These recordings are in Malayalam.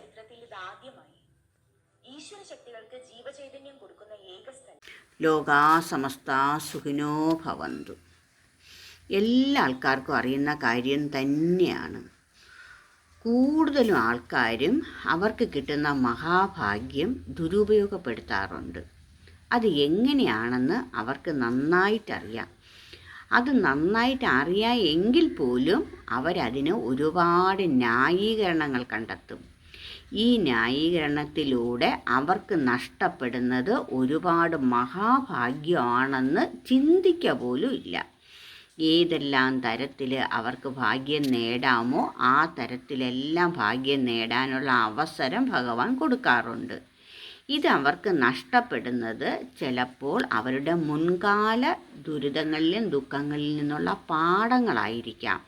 ചരിത്രത്തിൽ ഇതാദ്യമായി ഈശ്വര ശക്തികൾക്ക് ജീവചൈതന്യം കൊടുക്കുന്ന ഏക ലോകാ സമസ്ത സുഖിനോ ഭവന്തു. എല്ലാ ആൾക്കാർക്കും അറിയുന്ന കാര്യം തന്നെയാണ്. കൂടുതലും ആൾക്കാരും അവർക്ക് കിട്ടുന്ന മഹാഭാഗ്യം ദുരുപയോഗപ്പെടുത്താറുണ്ട്. അത് എങ്ങനെയാണെന്ന് അവർക്ക് നന്നായിട്ടറിയാം. അത് നന്നായിട്ട് അറിയാം എങ്കിൽ പോലും അവരതിന് ഒരുപാട് ന്യായീകരണങ്ങൾ കണ്ടെത്തും. ഈ ന്യായീകരണത്തിലൂടെ അവർക്ക് നഷ്ടപ്പെടുന്നത് ഒരുപാട് മഹാഭാഗ്യമാണെന്ന് ചിന്തിക്കുക പോലും ഇല്ല. ഏതെല്ലാം തരത്തിൽ അവർക്ക് ഭാഗ്യം നേടാമോ ആ തരത്തിലെല്ലാം ഭാഗ്യം നേടാനുള്ള അവസരം ഭഗവാൻ കൊടുക്കാറുണ്ട്. ഇത് അവർക്ക് നഷ്ടപ്പെടുന്നത് ചിലപ്പോൾ അവരുടെ മുൻകാല ദുരിതങ്ങളിലും ദുഃഖങ്ങളിൽ നിന്നുള്ള പാഠങ്ങളായിരിക്കാം.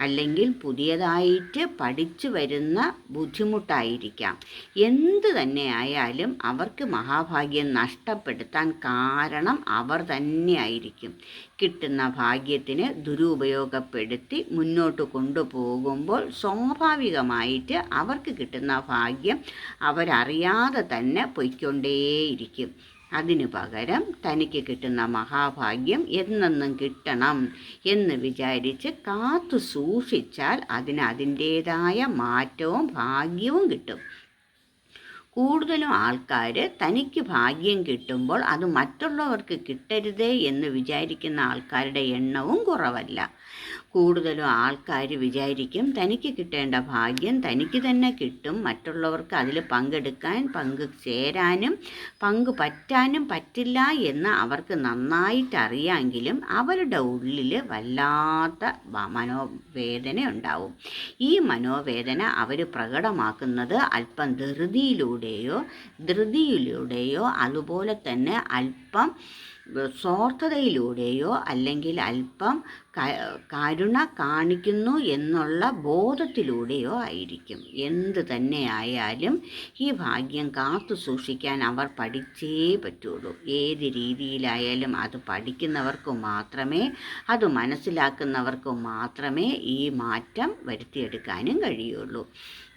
അല്ലെങ്കിൽ പുതിയതായിട്ട് പഠിച്ചു വരുന്ന ബുദ്ധിമുട്ടായിരിക്കാം. എന്ത് തന്നെ ആയാലും അവർക്ക് മഹാഭാഗ്യം നഷ്ടപ്പെടുത്താൻ കാരണം അവർ തന്നെയായിരിക്കും. കിട്ടുന്ന ഭാഗ്യത്തിന് ദുരുപയോഗപ്പെടുത്തി മുന്നോട്ട് കൊണ്ടുപോകുമ്പോൾ സ്വാഭാവികമായിട്ട് അവർക്ക് കിട്ടുന്ന ഭാഗ്യം അവരറിയാതെ തന്നെ പൊയ്ക്കൊണ്ടേയിരിക്കും. അതിനു പകരം തനിക്ക് കിട്ടുന്ന മഹാഭാഗ്യം എന്നെന്നും കിട്ടണം എന്ന് വിചാരിച്ച് കാത്തു സൂക്ഷിച്ചാൽ അതിന് അതിന്റേതായ മാറ്റവും ഭാഗ്യവും കിട്ടും. കൂടുതലും ആൾക്കാർ തനിക്ക് ഭാഗ്യം കിട്ടുമ്പോൾ അത് മറ്റുള്ളവർക്ക് കിട്ടരുതേ എന്ന് വിചാരിക്കുന്ന ആൾക്കാരുടെ എണ്ണവും കുറവല്ല. കൂടുതലും ആൾക്കാർ വിചാരിക്കും തനിക്ക് കിട്ടേണ്ട ഭാഗ്യം തനിക്ക് തന്നെ കിട്ടും. മറ്റുള്ളവർക്ക് അതിൽ പങ്കെടുക്കാൻ പങ്ക് ചേരാനും പങ്ക് പറ്റാനും പറ്റില്ല എന്ന് അവർക്ക് നന്നായിട്ട് അറിയാമെങ്കിലും അവരുടെ ഉള്ളിൽ വല്ലാത്ത മനോവേദന ഉണ്ടാവും. ഈ മനോവേദന അവർ പ്രകടമാക്കുന്നത് അല്പം ധൃതിയിലൂടെയോ ധൃതിയിലൂടെയോ അതുപോലെ തന്നെ അല്പം സ്വാർത്ഥതയിലൂടെയോ അല്ലെങ്കിൽ അല്പം കരുണ കാണിക്കുന്നു എന്നുള്ള ബോധത്തിലൂടെയോ ആയിരിക്കും. എന്ത് തന്നെ ആയാലും ഈ ഭാഗ്യം കാത്തു സൂക്ഷിക്കാൻ അവർ പഠിച്ചേ പറ്റുള്ളൂ. ഏത് രീതിയിലായാലും അത് പഠിക്കുന്നവർക്ക് മാത്രമേ അത് മനസ്സിലാക്കുന്നവർക്ക് മാത്രമേ ഈ മാറ്റം വരുത്തിയെടുക്കാനും കഴിയുള്ളൂ.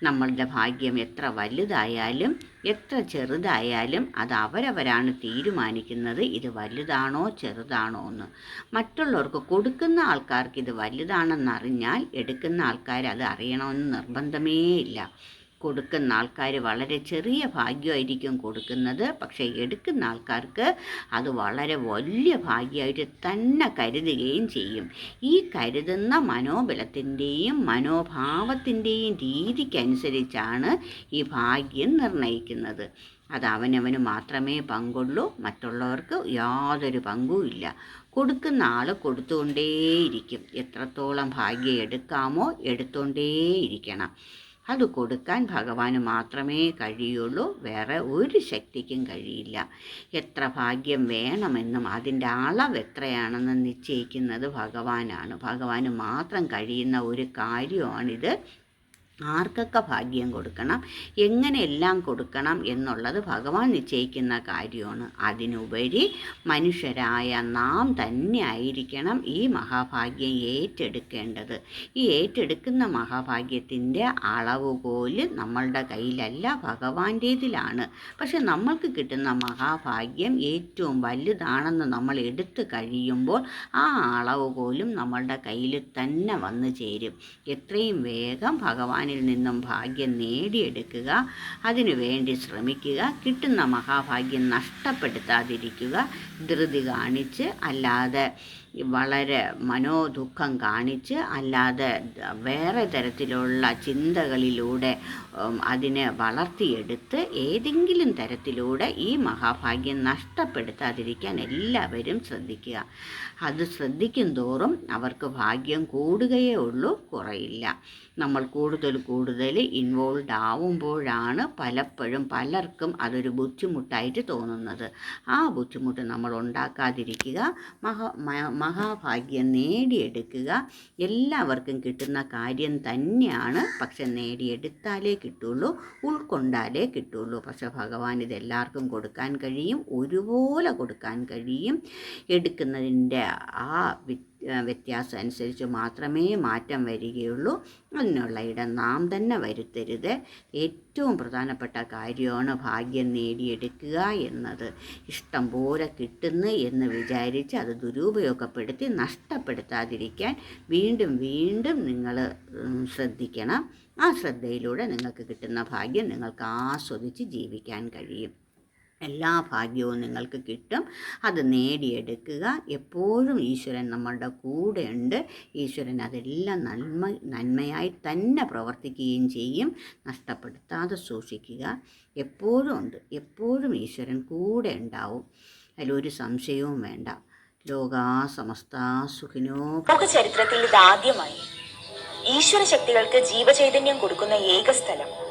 നമ്മളുടെ ഭാഗ്യം എത്ര വലുതായാലും എത്ര ചെറുതായാലും അത് അവരവരാണ് തീരുമാനിക്കുന്നത്. ഇത് വലുതാണോ ചെറുതാണോ എന്ന്. മറ്റുള്ളവർക്ക് കൊടുക്കുന്ന ആൾക്കാർക്ക് ഇത് വലുതാണെന്നറിഞ്ഞാൽ എടുക്കുന്ന ആൾക്കാർ അത് അറിയണമെന്ന് നിർബന്ധമേ ഇല്ല. കൊടുക്കുന്ന ആൾക്കാർ വളരെ ചെറിയ ഭാഗ്യമായിരിക്കും കൊടുക്കുന്നത്. പക്ഷേ എടുക്കുന്ന ആൾക്കാർക്ക് അത് വളരെ വലിയ ഭാഗ്യമായിട്ട് തന്നെ കരുതുകയും ചെയ്യും. ഈ കരുതുന്ന മനോബലത്തിന്റെയും മനോഭാവത്തിന്റെയും രീതിക്കനുസരിച്ചാണ് ഈ ഭാഗ്യം നിർണയിക്കുന്നത് അത് അവനവന് മാത്രമേ പങ്കുള്ളൂ. മറ്റുള്ളവർക്ക് യാതൊരു പങ്കും ഇല്ല. കൊടുക്കുന്ന ആൾ കൊടുത്തുകൊണ്ടേയിരിക്കും. എത്രത്തോളം ഭാഗ്യം എടുക്കാമോ എടുത്തുകൊണ്ടേയിരിക്കണം. അത് കൊടുക്കാൻ ഭഗവാന് മാത്രമേ കഴിയുള്ളൂ. വേറെ ഒരു ശക്തിക്കും കഴിയില്ല. എത്ര ഭാഗ്യം വേണമെന്നും അതിന്റെ അളവ് എത്രയാണെന്ന് നിശ്ചയിക്കുന്നത് ഭഗവാനാണ്. ഭഗവാന് മാത്രം കഴിയുന്ന ഒരു കാര്യമാണിത്. ആർക്കൊക്കെ ഭാഗ്യം കൊടുക്കണം എങ്ങനെയെല്ലാം കൊടുക്കണം എന്നുള്ളത് ഭഗവാൻ നിശ്ചയിക്കുന്ന കാര്യമാണ്. അതിനുപരി മനുഷ്യരായ നാം തന്നെ ആയിരിക്കണം ഈ മഹാഭാഗ്യം ഏറ്റെടുക്കേണ്ടത്. ഈ ഏറ്റെടുക്കുന്ന മഹാഭാഗ്യത്തിന്റെ അളവുകോൽ നമ്മളുടെ കയ്യിലല്ല ഭഗവാന്റേതിലാണ്. പക്ഷെ നമ്മൾക്ക് കിട്ടുന്ന മഹാഭാഗ്യം ഏറ്റവും വലുതാണെന്ന് നമ്മൾ എടുത്തു കഴിയുമ്പോൾ ആ അളവുകോലും നമ്മളുടെ കയ്യിൽ തന്നെ വന്നു ചേരും. എത്രയും വേഗം ഭഗവാനിൽ നിന്നും ഭാഗ്യം നേടിയെടുക്കുക അതിനുവേണ്ടി ശ്രമിക്കുക കിട്ടുന്ന മഹാഭാഗ്യം നഷ്ടപ്പെടുത്താതിരിക്കുക ധൃതി കാണിച്ച് അല്ലാതെ വളരെ മനോദുഃഖം കാണിച്ച് അല്ലാതെ വേറെ തരത്തിലുള്ള ചിന്തകളിലൂടെ അതിനെ വളർത്തിയെടുത്ത് ഏതെങ്കിലും തരത്തിലൂടെ ഈ മഹാഭാഗ്യം നഷ്ടപ്പെടുത്താതിരിക്കാൻ എല്ലാവരും ശ്രദ്ധിക്കുക. അത് ശ്രദ്ധിക്കും തോറും അവർക്ക് ഭാഗ്യം കൂടുകയേ ഉള്ളൂ കുറയില്ല. നമ്മൾ കൂടുതൽ കൂടുതൽ ഇൻവോൾവ് ആവുമ്പോഴാണ് പലപ്പോഴും പലർക്കും അതൊരു ബുദ്ധിമുട്ടായിട്ട് തോന്നുന്നത്. ആ ബുദ്ധിമുട്ട് നമ്മൾ ഉണ്ടാക്കാതിരിക്കുക മഹാ മഹാഭാഗ്യം നേടിയെടുക്കുക. എല്ലാവർക്കും കിട്ടുന്ന കാര്യം തന്നെയാണ്. പക്ഷെ നേടിയെടുത്താലേ കിട്ടുള്ളൂ ഉൾക്കൊണ്ടാലേ കിട്ടുള്ളൂ. പക്ഷെ ഭഗവാൻ ഇതെല്ലാവർക്കും കൊടുക്കാൻ കഴിയും ഒരുപോലെ കൊടുക്കാൻ കഴിയും. എടുക്കുന്നതിന്റെ ആ വ്യത്യാസം അനുസരിച്ച് മാത്രമേ മാറ്റം വരികയുള്ളൂ. അതിനുള്ള ഇടം നാം തന്നെ വരുത്തരുത്. ഏറ്റവും പ്രധാനപ്പെട്ട കാര്യമാണ് ഭാഗ്യം നേടിയെടുക്കുക എന്നത്. ഇഷ്ടം പോലെ കിട്ടുന്നു എന്ന് വിചാരിച്ച് അത് ദുരുപയോഗപ്പെടുത്തി നഷ്ടപ്പെടുത്താതിരിക്കാൻ വീണ്ടും വീണ്ടും നിങ്ങൾ ശ്രദ്ധിക്കണം. ആ ശ്രദ്ധയിലൂടെ നിങ്ങൾക്ക് കിട്ടുന്ന ഭാഗ്യം നിങ്ങൾക്ക് ആസ്വദിച്ച് ജീവിക്കാൻ കഴിയും. എല്ലാ ഭാഗ്യവും നിങ്ങൾക്ക് കിട്ടും. അത് നേടിയെടുക്കുക. എപ്പോഴും ഈശ്വരൻ നമ്മളുടെ കൂടെയുണ്ട്. ഈശ്വരൻ അതെല്ലാം നന്മ നന്മയായി തന്നെ പ്രവർത്തിക്കുകയും ചെയ്യും. നഷ്ടപ്പെടുത്താതെ സൂക്ഷിക്കുക. എപ്പോഴും ഉണ്ട്. എപ്പോഴും ഈശ്വരൻ കൂടെ ഉണ്ടാവും. അതിലൊരു സംശയവും വേണ്ട. ലോകാ സമസ്ത സുഖിനോ ലോക ചരിത്രത്തിൽ ഇതാദ്യമായി ഈശ്വര ശക്തികൾക്ക് ജീവചൈതന്യം കൊടുക്കുന്ന ഏക സ്ഥലം